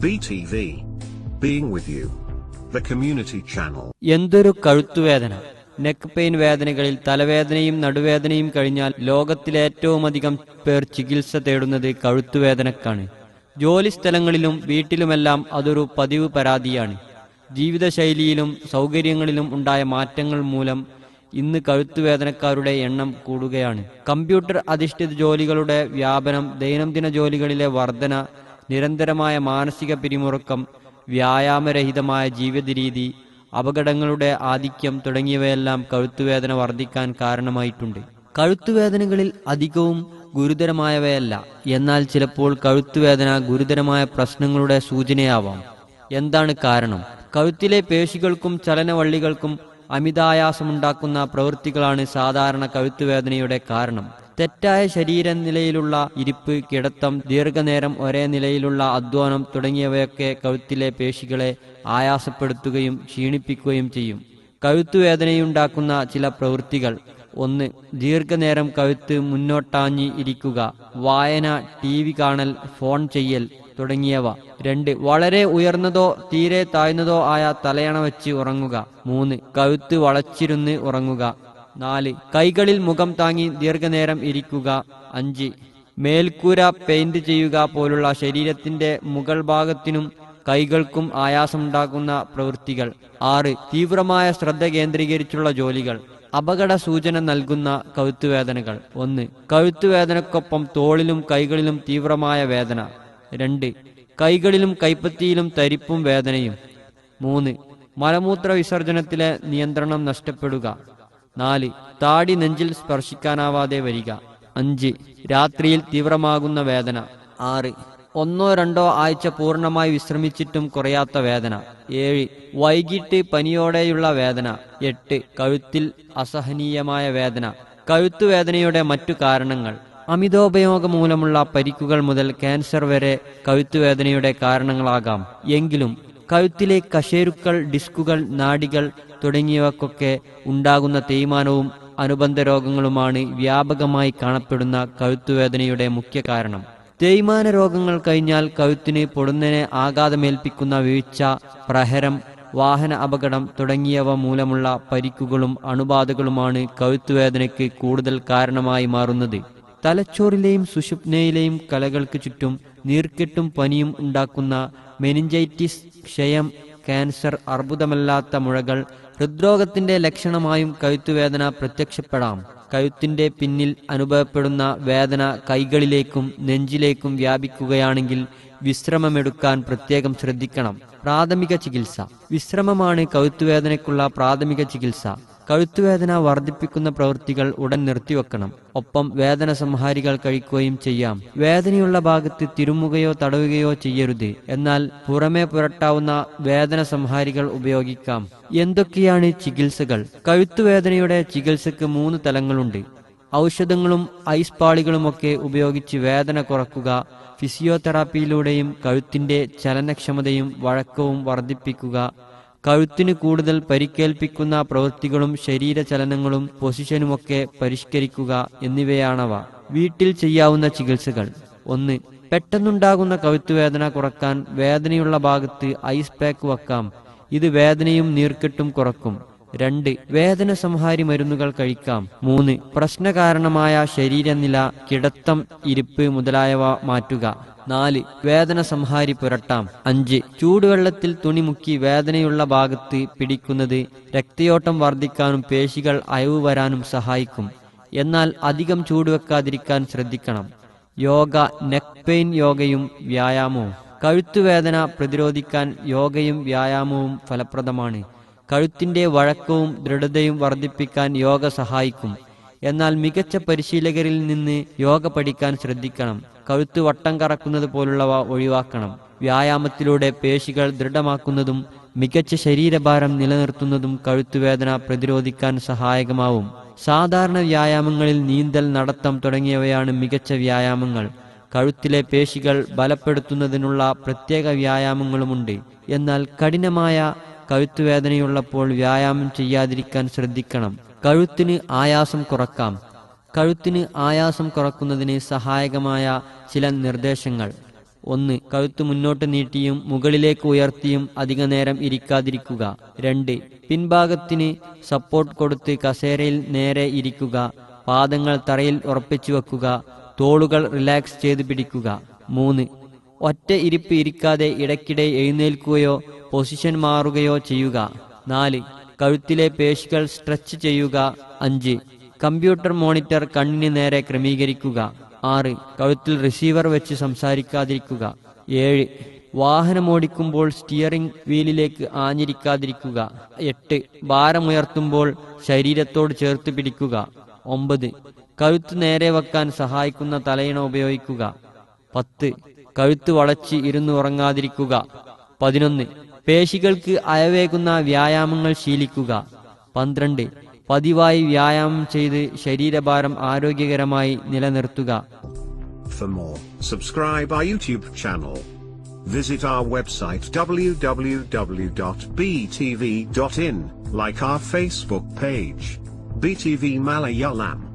BTV. Being with you. The community channel. എന്തൊരു കഴുത്തുവേദന neck pain വേദനകളിൽ തലവേദനയും നടുവേദനയും കഴിഞ്ഞാൽ ലോകത്തിലേറ്റവും അധികം പേർ ചികിത്സ തേടുന്നത് കഴുത്തുവേദനക്കാണ് ജോലിസ്ഥലങ്ങളിലും വീട്ടിലുമെല്ലാം അതൊരു പതിവ് പരാതിയാണ് ജീവിതശൈലിയിലും സൗകര്യങ്ങളിലും ഉണ്ടായ മാറ്റങ്ങൾ മൂലം ഇന്ന് കഴുത്തുവേദനക്കാരുടെ എണ്ണം കൂടുകയാണ് കമ്പ്യൂട്ടർ അധിഷ്ഠിത ജോലികളുടെ വ്യാപനം ദൈനംദിന ജോലികളിലെ വർധന നിരന്തരമായ മാനസിക പിരിമുറുക്കം വ്യായാമരഹിതമായ ജീവിത രീതി അപകടങ്ങളുടെ ആധിക്യം തുടങ്ങിയവയെല്ലാം കഴുത്തുവേദന വർദ്ധിക്കാൻ കാരണമായിട്ടുണ്ട്. കഴുത്തുവേദനകളിൽ അധികവും ഗുരുതരമായവയല്ല. എന്നാൽ ചിലപ്പോൾ കഴുത്തുവേദന ഗുരുതരമായ പ്രശ്നങ്ങളുടെ സൂചനയാവാം. എന്താണ് കാരണം? കഴുത്തിലെ പേശികൾക്കും ചലനവള്ളികൾക്കും അമിതായാസമുണ്ടാക്കുന്ന പ്രവൃത്തികളാണ് സാധാരണ കഴുത്തുവേദനയുടെ കാരണം. തെറ്റായ ശരീര നിലയിലുള്ള ഇരിപ്പ് കിടത്തം ദീർഘനേരം ഒരേ നിലയിലുള്ള അധ്വാനം തുടങ്ങിയവയൊക്കെ കഴുത്തിലെ പേശികളെ ആയാസപ്പെടുത്തുകയും ക്ഷീണിപ്പിക്കുകയും ചെയ്യും. കഴുത്തുവേദനയുണ്ടാക്കുന്ന ചില പ്രവൃത്തികൾ. ഒന്ന് ദീർഘനേരം കഴുത്ത് മുന്നോട്ടാഞ്ഞി ഇരിക്കുക. വായന ടി വി കാണൽ ഫോൺ ചെയ്യൽ തുടങ്ങിയവ. രണ്ട് വളരെ ഉയർന്നതോ തീരെ താഴ്ന്നതോ ആയ തലയണ വെച്ച് ഉറങ്ങുക. മൂന്ന് കഴുത്ത് വളച്ചിരുന്ന് ഉറങ്ങുക. നാല്. കൈകളിൽ മുഖം താങ്ങി ദീർഘനേരം ഇരിക്കുക. അഞ്ച്. മേൽക്കൂര പെയിന്റ് ചെയ്യുക പോലുള്ള ശരീരത്തിന്റെ മുകൾ ഭാഗത്തിനും കൈകൾക്കും ആയാസമുണ്ടാക്കുന്ന പ്രവൃത്തികൾ. ആറ്. തീവ്രമായ ശ്രദ്ധ കേന്ദ്രീകരിച്ചുള്ള ജോലികൾ. അപകട സൂചന നൽകുന്ന കഴുത്തുവേദനകൾ. ഒന്ന്. കഴുത്തുവേദനക്കൊപ്പം തോളിലും കൈകളിലും തീവ്രമായ വേദന. രണ്ട്. കൈകളിലും കൈപ്പത്തിയിലും തരിപ്പും വേദനയും. മൂന്ന്. മലമൂത്ര വിസർജനത്തിലെ നിയന്ത്രണം നഷ്ടപ്പെടുക. നാല് താടി നെഞ്ചിൽ സ്പർശിക്കാനാവാതെ വരിക. അഞ്ച് രാത്രിയിൽ തീവ്രമാകുന്ന വേദന. ആറ് ഒന്നോ രണ്ടോ ആഴ്ച പൂർണമായി വിശ്രമിച്ചിട്ടും കുറയാത്ത വേദന. ഏഴ് വൈകിട്ട് പനിയോടെയുള്ള വേദന. എട്ട് കഴുത്തിൽ അസഹനീയമായ വേദന. കഴുത്തുവേദനയുടെ മറ്റു കാരണങ്ങൾ. അമിതോപയോഗം മൂലമുള്ള പരിക്കുകൾ മുതൽ ക്യാൻസർ വരെ കഴുത്തുവേദനയുടെ കാരണങ്ങളാകാം. എങ്കിലും കഴുത്തിലെ കശേരുക്കൾ ഡിസ്കുകൾ നാടികൾ തുടങ്ങിയവക്കൊക്കെ ഉണ്ടാകുന്ന തേയ്മാനവും അനുബന്ധ രോഗങ്ങളുമാണ് വ്യാപകമായി കാണപ്പെടുന്ന കഴുത്തുവേദനയുടെ മുഖ്യ കാരണം. തേയ്മാന രോഗങ്ങൾ കഴിഞ്ഞാൽ കഴുത്തിന് പൊടുന്നനെ ആഘാതമേൽപ്പിക്കുന്ന വീഴ്ച പ്രഹരം വാഹന അപകടം തുടങ്ങിയവ മൂലമുള്ള പരിക്കുകളും അണുബാധകളുമാണ് കഴുത്തുവേദനയ്ക്ക് കൂടുതൽ കാരണമായി മാറുന്നത്. തലച്ചോറിലെയും സുഷുപ്നയിലെയും കലകൾക്ക് ചുറ്റും നീർക്കെട്ടും പനിയും ഉണ്ടാക്കുന്ന മെനിഞ്ചൈറ്റിസ് ക്ഷയം ക്യാൻസർ അർബുദമല്ലാത്ത മുഴകൾ ഹൃദ്രോഗത്തിന്റെ ലക്ഷണമായും കഴുത്തുവേദന പ്രത്യക്ഷപ്പെടാം. കഴുത്തിന്റെ പിന്നിൽ അനുഭവപ്പെടുന്ന വേദന കൈകളിലേക്കും നെഞ്ചിലേക്കും വ്യാപിക്കുകയാണെങ്കിൽ വിശ്രമമെടുക്കാൻ പ്രത്യേകം ശ്രദ്ധിക്കണം. പ്രാഥമിക ചികിത്സ. വിശ്രമമാണ് കഴുത്തുവേദനയ്ക്കുള്ള പ്രാഥമിക ചികിത്സ. കഴുത്തുവേദന വർദ്ധിപ്പിക്കുന്ന പ്രവൃത്തികൾ ഉടൻ നിർത്തിവെക്കണം. ഒപ്പം വേദന സംഹാരികൾ കഴിക്കുകയും ചെയ്യാം. വേദനയുള്ള ഭാഗത്ത് തിരുമുകയോ തടവുകയോ ചെയ്യരുത്. എന്നാൽ പുറമേ പുരട്ടാവുന്ന വേദന സംഹാരികൾ ഉപയോഗിക്കാം. എന്തൊക്കെയാണ് ചികിത്സകൾ? കഴുത്തുവേദനയുടെ ചികിത്സക്ക് മൂന്ന് തലങ്ങളുണ്ട്. ഔഷധങ്ങളും ഐസ് പാളികളുമൊക്കെ ഉപയോഗിച്ച് വേദന കുറക്കുക ഫിസിയോതെറാപ്പിയിലൂടെയും കഴുത്തിന്റെ ചലനക്ഷമതയും വഴക്കവും വർദ്ധിപ്പിക്കുക കഴുത്തിന് കൂടുതൽ പരിക്കേൽപ്പിക്കുന്ന പ്രവൃത്തികളും ശരീരചലനങ്ങളും പൊസിഷനുമൊക്കെ പരിഷ്കരിക്കുക എന്നിവയാണവ. വീട്ടിൽ ചെയ്യാവുന്ന ചികിത്സകൾ. ഒന്ന് പെട്ടെന്നുണ്ടാകുന്ന കഴുത്തുവേദന കുറയ്ക്കാൻ വേദനയുള്ള ഭാഗത്ത് ഐസ് പാക്ക് വെക്കാം. ഇത് വേദനയും നീർക്കെട്ടും കുറക്കും. രണ്ട് വേദന സംഹാരി മരുന്നുകൾ കഴിക്കാം. മൂന്ന് പ്രശ്നകാരണമായ ശരീരനില കിടത്തം ഇരിപ്പ് മുതലായവ മാറ്റുക. നാല് വേദന സംഹാരി പുരട്ടാം. അഞ്ച് ചൂടുവെള്ളത്തിൽ തുണി മുക്കി വേദനയുള്ള ഭാഗത്ത് പിടിക്കുന്നത് രക്തയോട്ടം വർദ്ധിക്കാനും പേശികൾ അയവ് വരാനും സഹായിക്കും. എന്നാൽ അധികം ചൂടുവെക്കാതിരിക്കാൻ ശ്രദ്ധിക്കണം. യോഗ നെക്ക് പെയിൻ യോഗയും വ്യായാമവും. കഴുത്തുവേദന പ്രതിരോധിക്കാൻ യോഗയും വ്യായാമവും ഫലപ്രദമാണ്. കഴുത്തിന്റെ വഴക്കവും ദൃഢതയും വർദ്ധിപ്പിക്കാൻ യോഗ സഹായിക്കും. എന്നാൽ മികച്ച പരിശീലകരിൽ നിന്ന് യോഗ പഠിക്കാൻ ശ്രദ്ധിക്കണം. കഴുത്ത് വട്ടം കറക്കുന്നത് പോലുള്ളവ ഒഴിവാക്കണം. വ്യായാമത്തിലൂടെ പേശികൾ ദൃഢമാക്കുന്നതും മികച്ച ശരീരഭാരം നിലനിർത്തുന്നതും കഴുത്തുവേദന പ്രതിരോധിക്കാൻ സഹായകമാവും. സാധാരണ വ്യായാമങ്ങളിൽ നീന്തൽ നടത്തം തുടങ്ങിയവയാണ് മികച്ച വ്യായാമങ്ങൾ. കഴുത്തിലെ പേശികൾ ബലപ്പെടുത്തുന്നതിനുള്ള പ്രത്യേക വ്യായാമങ്ങളുമുണ്ട്. എന്നാൽ കഠിനമായ കഴുത്തുവേദനയുള്ളപ്പോൾ വ്യായാമം ചെയ്യാതിരിക്കാൻ ശ്രദ്ധിക്കണം. കഴുത്തിന് ആയാസം കുറക്കാം. കഴുത്തിന് ആയാസം കുറക്കുന്നതിന് സഹായകമായ ചില നിർദ്ദേശങ്ങൾ. ഒന്ന് കഴുത്ത് മുന്നോട്ട് നീട്ടിയും മുകളിലേക്ക് ഉയർത്തിയും അധിക നേരം ഇരിക്കാതിരിക്കുക. രണ്ട് പിൻഭാഗത്തിന് സപ്പോർട്ട് കൊടുത്ത് കസേരയിൽ നേരെ ഇരിക്കുക. പാദങ്ങൾ തറയിൽ ഉറപ്പിച്ചു വെക്കുക. തോളുകൾ റിലാക്സ് ചെയ്ത് പിടിക്കുക. മൂന്ന് ഒറ്റ ഇരിപ്പ് ഇരിക്കാതെ ഇടയ്ക്കിടെ എഴുന്നേൽക്കുകയോ പൊസിഷൻ മാറുകയോ ചെയ്യുക. നാല് കഴുത്തിലെ പേശികൾ സ്ട്രെച്ച് ചെയ്യുക. അഞ്ച് കമ്പ്യൂട്ടർ മോണിറ്റർ കണ്ണിന് നേരെ ക്രമീകരിക്കുക. ആറ് കഴുത്തിൽ റിസീവർ വെച്ച് സംസാരിക്കാതിരിക്കുക. ഏഴ് വാഹനമോടിക്കുമ്പോൾ സ്റ്റിയറിംഗ് വീലിലേക്ക് ആഞ്ഞിരിക്കാതിരിക്കുക. എട്ട് ഭാരമുയർത്തുമ്പോൾ ശരീരത്തോട് ചേർത്ത് പിടിക്കുക. ഒമ്പത് കഴുത്ത് നേരെ വെക്കാൻ സഹായിക്കുന്ന തലയിണ ഉപയോഗിക്കുക. പത്ത് കഴുത്ത് വളച്ച് ഇരുന്ന് ഉറങ്ങാതിരിക്കുക പതിനൊന്ന് പേശികൾക്ക് അയവേകുന്ന വ്യായാമങ്ങൾ ശീലിക്കുക പന്ത്രണ്ട് പതിവായി വ്യായാമം ചെയ്ത് ശരീരഭാരം ആരോഗ്യകരമായി നിലനിർത്തുക. Visit our website www.btv.in, like our Facebook page. BTV Malayalam.